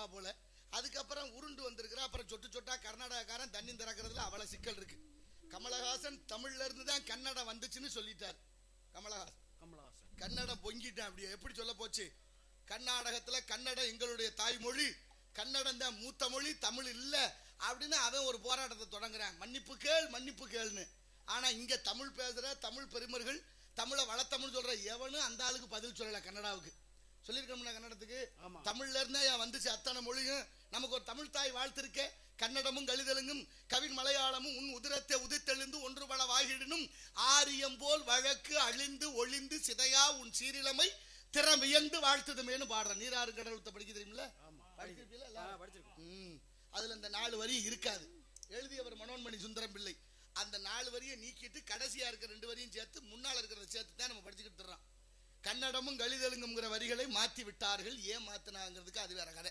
அப்பா போல. அதுக்கப்புறம் உருண்டு வந்திருக்கிறா. அப்புறம் சொட்டு சொட்டா கர்நாடகாக்காரன் தண்ணி திறக்கிறதுல அவ்வளவு சிக்கல் இருக்கு. கமலஹாசன் தமிழ்ல இருந்து தான் கன்னடம் வந்துச்சுன்னு சொல்லிட்டார். கமலஹாசன். கமலஹாசன். கன்னடம் பொங்கிட்டேன் அப்படியே. எப்படி சொல்ல போச்சு? கர்நாடகத்துல கன்னடம் எங்களுடைய தாய்மொழி கன்னடம் தான் மூத்த மொழி தமிழ் இல்ல அப்படின்னு அவன் ஒரு போராட்டத்தை தொடங்குறான். மன்னிப்பு கேள் மன்னிப்பு கேள்னு. ஆனா இங்க தமிழ் பேசுற தமிழ் பெருமர்கள் தமிழை வளத்தமிழ் சொல்ற எவனும் அந்த ஆளுக்கு பதில் சொல்லல கன்னடாவுக்கு. சொல்லியிருக்கோம்னா கன்னடத்துக்கு. தமிழ்ல இருந்தே வந்துச்சு அத்தனை மொழியும்? நமக்கு ஒரு தமிழ் தாய் வாழ்த்து இருக்கே கன்னடமும் கலிதலுங்கும் கவின் மலையாளமும் உன் உதிரத்தை உதித்தெழுந்து ஒன்று பல வாகிடினும் ஆரியம் போல் வழக்கு அழிந்து ஒளிந்து சிதையா உன் சீரிழமை திறமியந்து வாழ்த்துதுமேனு பாடுற. நீராறு கடவுளத்தை படிக்க தெரியுமில்ல. அதுல இந்த நாலு வரி இருக்காது. எழுதியவர் மனோன்மணி சுந்தரம் பிள்ளை. அந்த நாலு வரியை நீக்கிட்டு கடைசியா இருக்கிற ரெண்டு வரியும் சேர்த்து முன்னால இருக்கிறத சேர்த்து தான் நம்ம படிச்சுக்கிட்டு கன்னடமும் கலிதெலுங்குங்கிற வரிகளை மாத்தி விட்டார்கள் ஏன் மாத்தினாங்கிறதுக்கு அது வேற கதை.